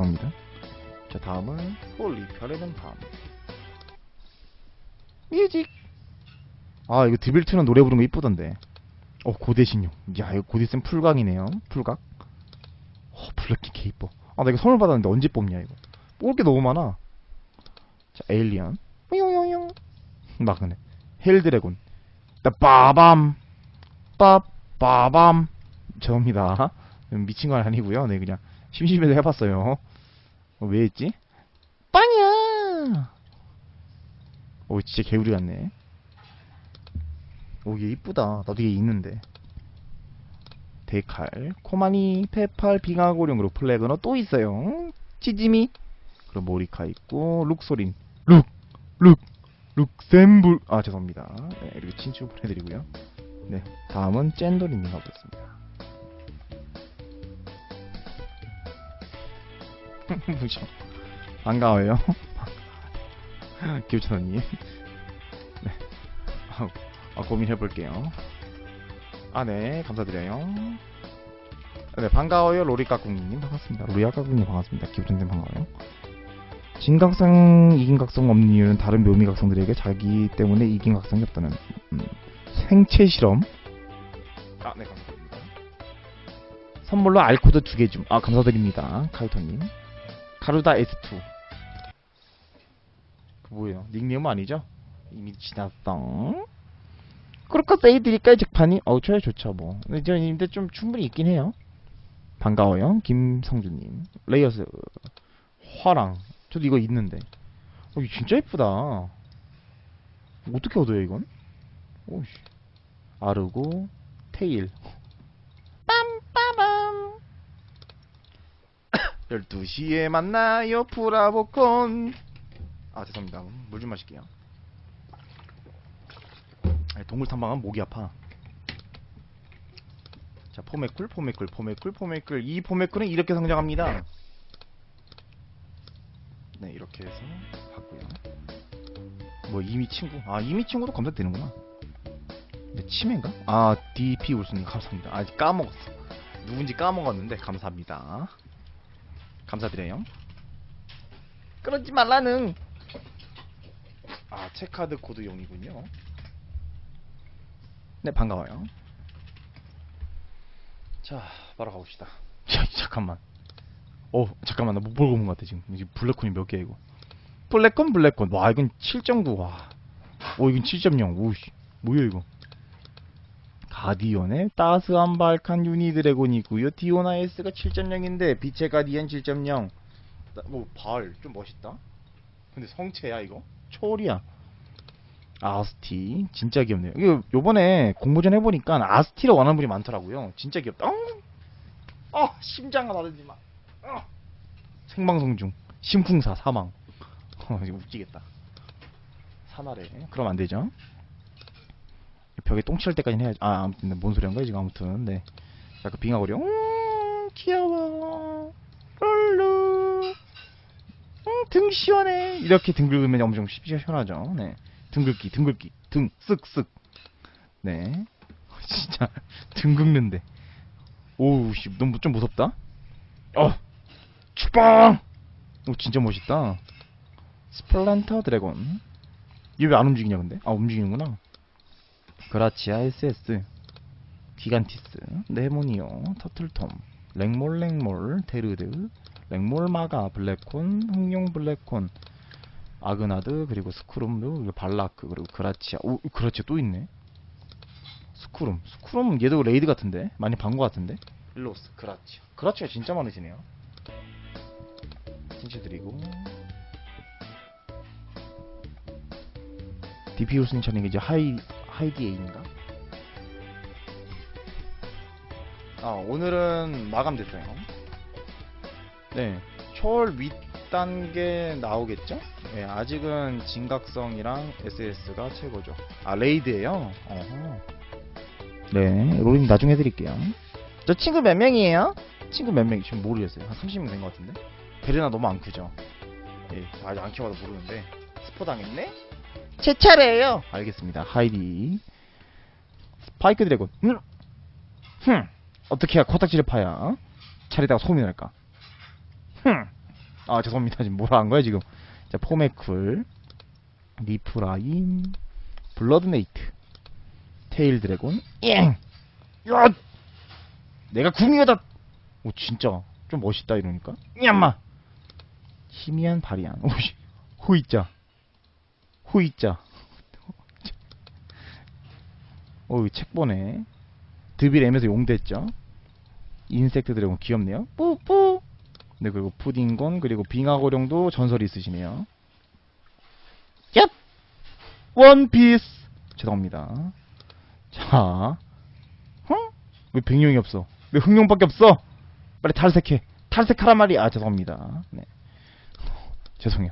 죄송합니다. 자, 다음은 홀리 별에는 밤. 뮤직. 아, 이거 드빌트는 노래 부르는 거 이쁘던데. 어, 고대신용. 야, 이거 고대쌤 풀각이네요. 풀각. 어, 블랙킹 개 이뻐. 아, 나 이거 선물 받았는데 언제 뽑냐, 이거. 뽑을 게 너무 많아. 자, 에일리언. 뿌용용용. 막 그네. 헬드래곤. 나 빠밤. 빠, 빠밤. 저입니다. 미친 건 아니고요. 네, 그냥 심심해서 해봤어요. 어, 왜 했지? 빵이야! 오, 진짜 개구리 같네. 오, 얘 이쁘다. 나도 얘 있는데. 데칼, 코마니, 페팔, 빙하고룡, 그리고 플래그너 또 있어요. 치지미, 그리고 모리카 있고, 룩소린, 룩, 룩, 룩셈불, 아, 죄송합니다. 네, 이렇게 친추 보내드리고요. 네, 다음은 젠더리님 가보겠습니다. 무셔. 반가워요. 김천원님. 네. 아, 아, 고민해볼게요. 아, 네. 감사드려요. 네, 반가워요. 로리까꿍님. 반갑습니다. 로리아까꿍님 반갑습니다. 기분님 반가워요. 진각성, 이긴각성 없는 이유는 다른 묘미각성들에게 자기 때문에 이긴각성이 없다는, 음, 생체 실험. 아, 네. 감사드립니다. 선물로 알코드 두개 줌. 아, 감사드립니다. 카이토님. 가루다 S2. 그 뭐예요? 닉네임 아니죠? 이미 지났어. 그렇게 세이드릴까요, 직판이? 어우, 저야 좋죠, 뭐. 근데 저, 근데 좀 충분히 있긴 해요. 반가워요. 김성주님. 레이어스. 화랑. 저도 이거 있는데. 어, 이거 진짜 예쁘다. 어떻게 얻어요, 이건? 오씨. 아르고, 테일. 빰빠밤. 12시에 만나요, 프라보콘. 아, 죄송합니다. 물 좀 마실게요. 동물 탐방은 목이 아파. 자, 포메꿀, 포메꿀, 포메꿀, 포메꿀. 이 포메꿀은 이렇게 성장합니다. 네, 이렇게 해서 봤고요. 뭐 이미 친구? 아, 이미 친구도 검색되는구나. 네, 치매인가? 아, DP 울수님 감사합니다. 아직 까먹었어. 누군지 까먹었는데 감사합니다. 감사드려요. 그러지 말라는. 아, 체카드 코드용이군요. 네, 반가워요. 자, 바로 가봅시다. 야, 잠깐만. 어, 잠깐만, 나 못 보고 온것 같아, 지금. 지금 블랙콘이 몇 개야, 이거. 블랙콘, 블랙콘. 와, 이건 7.9, 와. 오, 이건 7.0. 오씨. 뭐야, 이거. 가디언의 따스한 발칸 유니드래곤이고요. 디오나 S가 7.0인데 빛의 가디언 7.0. 뭐 발 좀 멋있다. 근데 성체야 이거? 초월이야. 아스티 진짜 귀엽네요. 이거 요번에 공모전 해보니까 아스티를 원하는 분이 많더라고요. 진짜 귀엽다. 어, 어 심장아 나르지 마. 어. 생방송 중 심쿵사 사망. 어, 이거 웃기겠다. 사나래. 그럼 안 되죠? 벽에 똥 칠할 때까지는 해야지. 아, 아무튼, 네, 뭔 소리 한 거야, 지금, 아무튼, 네. 자, 그 빙하거려. 음, 귀여워. 룰루. 음, 등 시원해. 이렇게 등 긁으면 엄청 시- 시원하죠. 네. 등 긁기, 등 긁기. 등, 쓱, 쓱. 네. 진짜, 등 긁는데. 오우, 씨, 너무 좀 무섭다? 어! 축방! 오, 진짜 멋있다. 스플란터 드래곤. 얘 왜 안 움직이냐, 근데? 아, 움직이는구나. 그라치아 SS 기간티스. 네모니오 터틀톰 랭몰랭몰 데르드 랭몰마가 블랙콘 흥룡 블랙콘 아그나드 그리고 스크룸 발라크 그리고 그라치아. 오 그라치아 또 있네. 스크룸. 스크룸 얘도 레이드 같은데? 많이 반 거 같은데? 일로스 그라치아. 그라치아 진짜 많으시네요. 진짜 드리고. DP 우승 차는 이제 하이 하이디 A인가? 아 오늘은 마감됐어요. 네, 초월 윗단계 나오겠죠? 네, 아직은 진각성이랑 SS가 최고죠. 아 레이드예요. 어허. 네, 로딩 나중에 해드릴게요. 저 친구 몇 명이에요? 친구 몇 명이 지금 모르겠어요. 한 30명 된 것 같은데. 베르나 너무 안 크죠? 예, 아직 안 키워봐서 모르는데 스포 당했네? 제 차례예요. 알겠습니다. 하이디. 스파이크 드래곤. 음. 흠. 어떻게 해야 코딱지를 파야? 차례다가 소문이 날까? 흠. 아 죄송합니다 지금 뭐라 한 거야 지금 자 포메쿨 리프라임 블러드네이트 테일 드래곤 잉! 야! 내가 구미호다 오 진짜 좀 멋있다 이러니까 냠마 희미한 바리안 오씨 호이자 호이자. 어이 책 보네. 드빌 M에서 용 됐죠? 인섹트 드래곤 귀엽네요. 뿌뿌! 네 그리고 푸딩곤 그리고 빙하고룡도 전설이 있으시네요. 얍! 원피스 죄송합니다. 자 어? 왜 백룡이 없어? 왜 흑룡밖에 없어? 빨리 탈색해. 탈색하란 말이야 아 죄송합니다. 네. 죄송해요.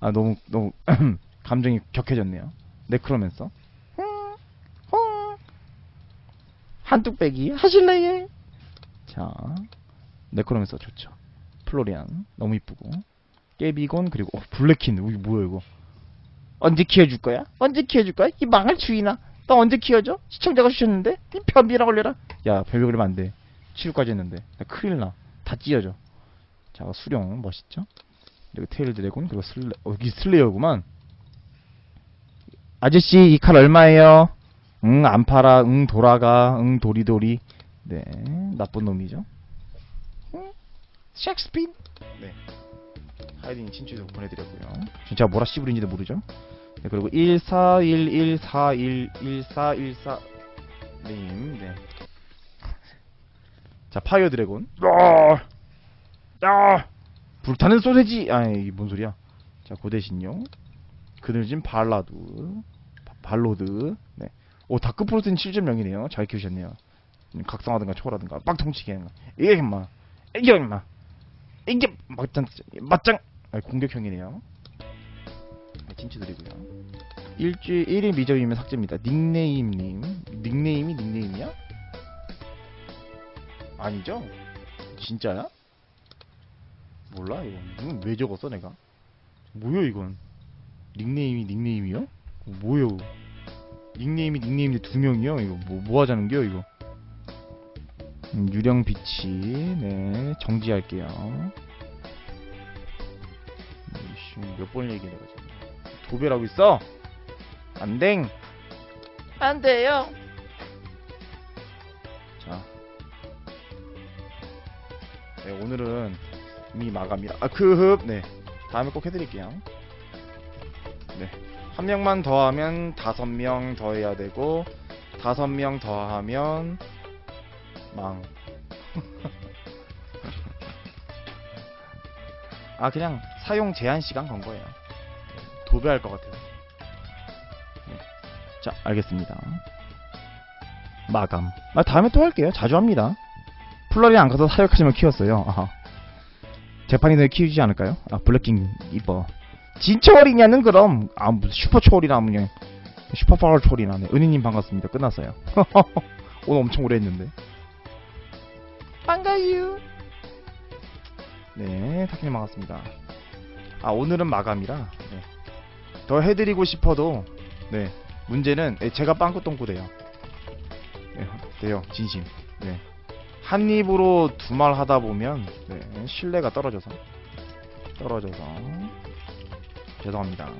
아 너무 너무 감정이 격해졌네요. 네크로맨서. 한뚝배기 하실래요? 자 네크로맨서 좋죠. 플로리안. 너무 이쁘고. 깨비곤 그리고 어, 블랙킨 이게 뭐야 이거? 언제 키워줄 거야? 언제 키워줄 거야? 이 망할 주인아 너 언제 키워줘? 시청자가 주셨는데? 이 변비나 걸려라. 야 변비 걸리면 안 돼. 치료까지 했는데. 나 큰일 나 다 찢어져. 자 수령. 멋있죠? 그리고 테일 드래곤 그리고 슬레 어, 여기 슬레이어구만 아저씨 이 칼 얼마예요? 응 안 팔아. 응 돌아가. 응 도리도리. 네 나쁜 놈이죠. 응? 샥스핀 네. 하이딩 친추도 보내드렸고요. 진짜 뭐라 씨부린지도 모르죠? 네 그리고 1411411414님 네. 자 파이어 드래곤. 야! 야! 불타는 소세지. 아이 뭔 소리야? 자 고대신용 그늘진 발라드. 바- 발로드. 네. 오 다크프로스는 7.0이네요. 잘 키우셨네요. 음, 각성하든가 초월하든가. 거 이게 임마. 이게 임마. 이게 맞짱 맞짱. 아, 공격형이네요. 네, 칭치드리고요. 일주일 1일 미적이면 삭제입니다. 닉네임님. 닉네임이 닉네임이야? 아니죠? 진짜야? 몰라 이건. 이건 왜 적었어 내가? 뭐야 이건? 닉네임이 닉네임이요? 뭐요? 닉네임이 닉네임인데 두 명이요? 이거 뭐, 뭐 하자는겨 이거? 음, 유령 비치 네 정지할게요. 몇번 얘기해 내가 지금 도배라고 있어? 안댕! 안 돼요. 자. 네, 오늘은 이미 마감이라 아 크흡! 네. 다음에 꼭 해드릴게요. 네 한 명만 더하면 다섯 명 더해야 되고 다섯 명 더하면 망. 아 그냥 사용 제한 시간 건 거예요. 도배할 것 같아요. 네. 자 알겠습니다. 마감. 아 다음에 또 할게요. 자주 합니다. 플러리 안 가서 사육하지만 키웠어요. 아하. 재판이들 키우지 않을까요? 아 블랙킹 이뻐 진짜 어리냐는 그럼 아 무슨 슈퍼 초월이나 그냥 슈퍼 파워 초월이나 네. 은희님 반갑습니다. 끝났어요. 오늘 엄청 오래 했는데. 반가유. 네 타키님 반갑습니다. 아 오늘은 마감이라 네. 더 해드리고 싶어도 네. 문제는 네, 제가 빵꾸똥꾸 돼요. 네, 돼요. 진심. 네. 한 입으로 두 말 하다 보면 네, 신뢰가 떨어져서. 떨어져서 죄송합니다.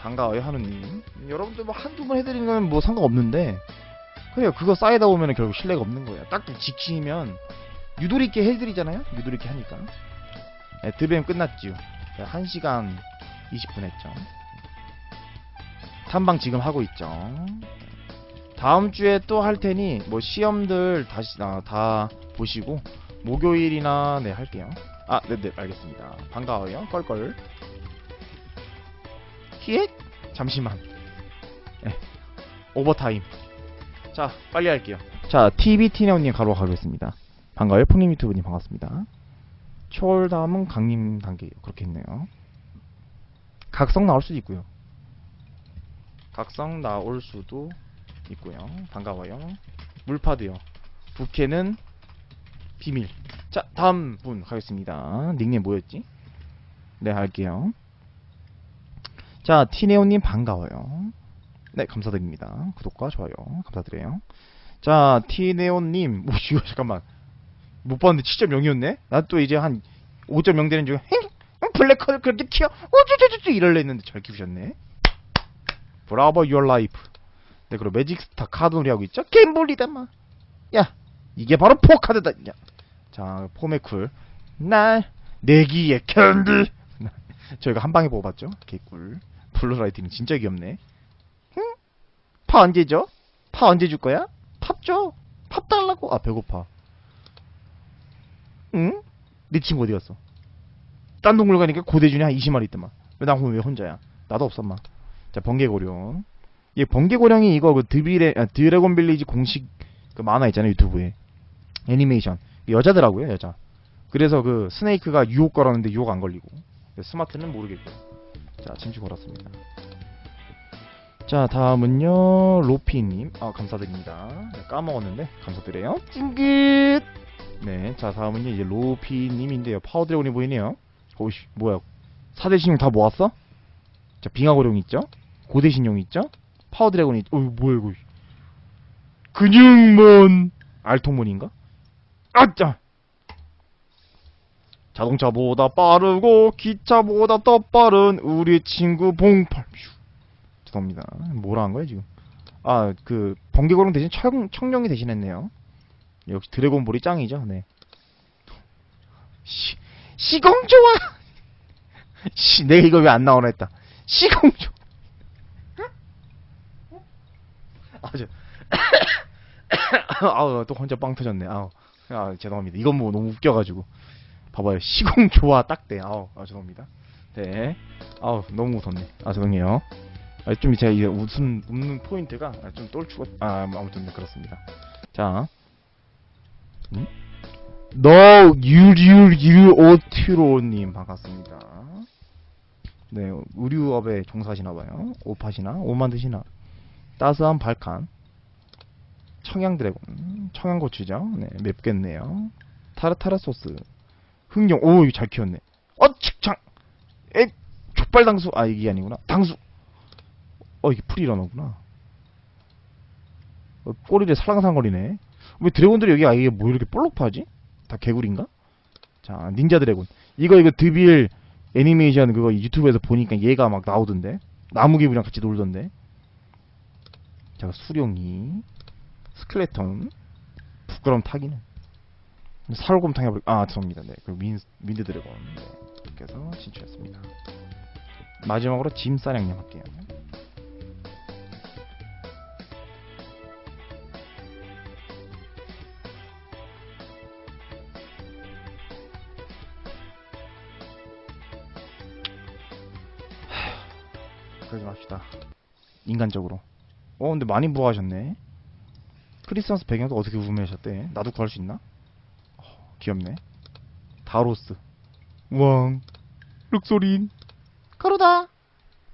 반가워요 한우님. 여러분들 뭐 한두 번 해드리는 건 뭐 상관없는데 그래요 그거 쌓이다 보면 결국 신뢰가 없는 거예요. 딱딱 지키면 유도리 있게 해드리잖아요. 유도리 있게 하니까. 네, 드뱀 끝났죠. 1시간 20분 했죠. 탐방 지금 하고 있죠. 다음 주에 또 할 테니 뭐 시험들 다시 아, 다 보시고 목요일이나 네 할게요. 아, 네네 알겠습니다. 반가워요. 껄껄. 히읗? 잠시만. 네. 오버타임. 자, 빨리 할게요. 자, TV티네오님 가로 가겠습니다. 반가워요. 푸님 유튜브님 반갑습니다. 초월 다음은 강림 단계 그렇게 했네요. 각성 나올 수도 있고요. 각성 나올 수도 있고요. 반가워요. 물파드요. 부캐는 비밀. 자, 다음 분 가겠습니다. 닉네임 뭐였지? 네, 할게요. 자, 티네오님 반가워요. 네, 감사드립니다. 구독과 좋아요 감사드려요. 자, 티네오님, 뭐, 이거 잠깐만. 못 봤는데 7.0이었네? 나 또 이제 한 5.0 되는 중에 행 블랙홀 그렇게 키워 어쭈쭈쭈쭈 이럴려 했는데 잘 키우셨네 브라보 유어 라이프 네 그리고 매직스타 카드 놀이 하고 있죠 게임 볼리다마 야 이게 바로 포카드다 야. 자 포메쿨 날 내기의 캔디 저희가 한 방에 뽑았죠 개꿀 블루라이트는 진짜 귀엽네 응? 파 언제 줘? 파 언제 줄 거야? 팝 줘. 팝 달라고. 아 배고파. 응? 내 친구 어디 갔어? 딴 동물 가니까 고대준이 한 20마리 있더만. 왜나 왜 혼자야? 나도 없었마. 자 번개고령. 얘 번개고령이 이거 그 드빌의 아, 드래곤 빌리지 공식 그 만화 있잖아요 유튜브에 애니메이션 여자더라고요 여자. 그래서 그 스네이크가 유혹 걸었는데 유혹 안 걸리고. 스마트는 모르겠고. 자 침치 걸었습니다. 자 다음은요 로피님. 아 감사드립니다. 네, 까먹었는데 감사드려요. 찡긋. 네자 다음은요 이제 로피님인데요. 파워드래곤이 보이네요. 오씨 뭐야. 사대신용 다 모았어? 자 빙하고룡 있죠? 고대 신용 있죠? 파워드래곤이 있- 어이 뭐야 이거. 근육몬. 알통몬인가? 아짜 자동차보다 빠르고 기차보다 더 빠른 우리 친구 봉팔 슈. 죄송합니다. 뭐라 한 거야 지금? 아 그 번개고령 대신 청, 청룡이 대신했네요. 역시 드래곤볼이 짱이죠. 네. 시 시공 좋아. 시 내가 이거 왜 안 나오나 했다. 시공 좋아. 아저 아우 또 혼자 빵 터졌네. 아우 아 죄송합니다. 이건 뭐 너무 웃겨가지고 봐봐요. 시공 좋아 딱대. 아우 아 죄송합니다. 네. 아우 너무 웃었네. 아 죄송해요. 아, 좀 제가 이제 웃음 웃는 포인트가 아, 좀 똘추가 아 아무튼 네, 그렇습니다. 자, 음? 너 유류유오티로님 반갑습니다. 네 의류업에 종사하시나봐요. 옷 파시나 옷 만드시나 따스한 발칸 청양 드래곤 청양 고추죠. 네 맵겠네요. 타르타르 소스. 흥룡. 오 이거 잘 키웠네. 어 측창! 에 족발 당수. 아 이게 아니구나. 당수. 어 이게 풀이 일어나구나. 어, 꼬리를 살랑살랑거리네. 왜 드래곤들이 여기 아예 뭐 이렇게 볼록 파지? 다 개구리인가? 자 닌자 드래곤. 이거 이거 드빌 애니메이션 그거 유튜브에서 보니까 얘가 막 나오던데. 나무 개구리랑 같이 놀던데. 자 수룡이 스켈레톤 부끄러움 타기는 살곰탕 해버리 아 죄송합니다 네그 민, 민드 드래곤 네, 이렇게 해서 진출했습니다 마지막으로 짐사냥님 할게요 그러지 맙시다. 인간적으로. 어, 근데 많이 부하셨네. 크리스마스 배경도 어떻게 구매하셨대? 나도 구할 수 있나? 어, 귀엽네. 다로스. 우왕. 룩소린. 가로다.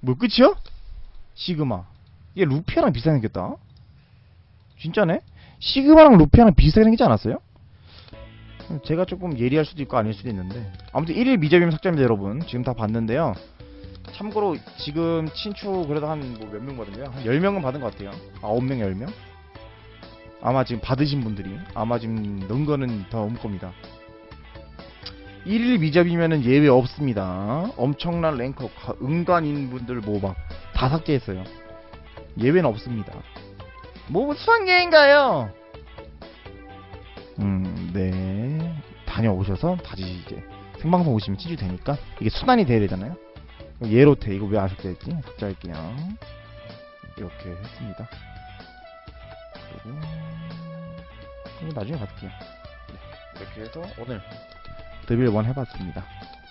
뭐 끝이야? 시그마. 얘 루피아랑 비슷하게 생겼다. 진짜네? 시그마랑 루피아랑 비슷하게 생기지 않았어요? 제가 조금 예리할 수도 있고 아닐 수도 있는데 아무튼 1일 미접이면 삭제입니다 여러분 지금 다 봤는데요 참고로 지금 친추 그래도 한뭐몇명 받은데요? 한 10명은 받은 것 같아요. 9명, 10명? 아마 지금 받으신 분들이 아마 지금 넣은 거는 더 올 겁니다. 1일 미접이면은 예외 없습니다. 엄청난 랭커 가- 은간인 분들 뭐 막 다 삭제했어요. 예외는 없습니다. 뭐 수학여행가요? 음, 네. 다녀오셔서 다시 이제 생방송 오시면 친추 되니까 이게 순환이 돼야 되잖아요. 예로테 이거 왜안 삭제했지? 삭제할게요. 이렇게 했습니다. 그리고 나중에. 네, 이렇게 해서 오늘 데빌 원 해봤습니다.